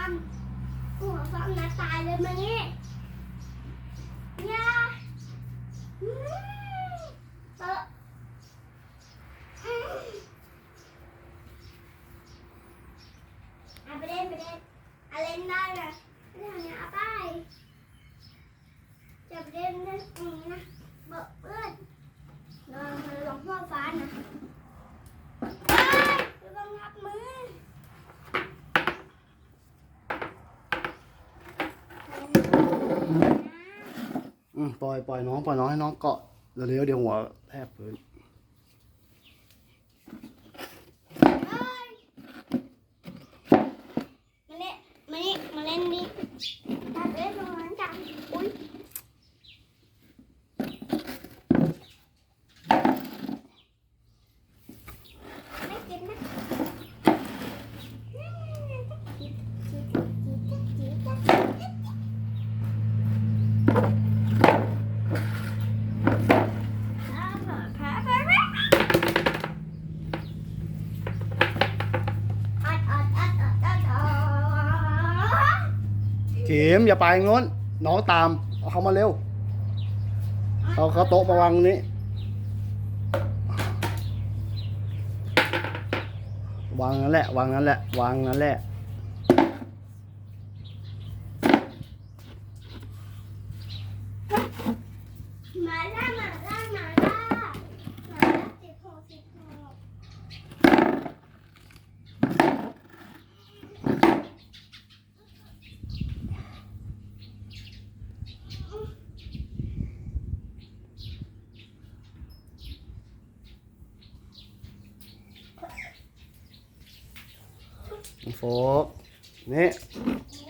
อนหัวฟังนะตายเลยมานี่ยาอืมเอออืมเอาไปเล่นไปเล่นเอาเล่นได้นะเรื่องนี้เอาไปจะไปเล่นเล่นตรงนี้นะเบิกเพื่อนลองลองพ่อฟ้านะเฮ้ยระวังงับมือ อืม ปล่อยปล่อยน้องปล่อยน้องให้น้องเกาะเร็วๆเดี๋ยวหัวแทบพื้น ข็มอย่าไปงน้นน้องตาม เอาเขามาเร็ว เอาเขาโต๊ะมาวางนี้ วางนั้นแหละ วางนั้นแหละ วางนั้นแหละ มาล่ามาล่ามาล่ามาล่าสิบหกสิบหก โฟกนี่นี่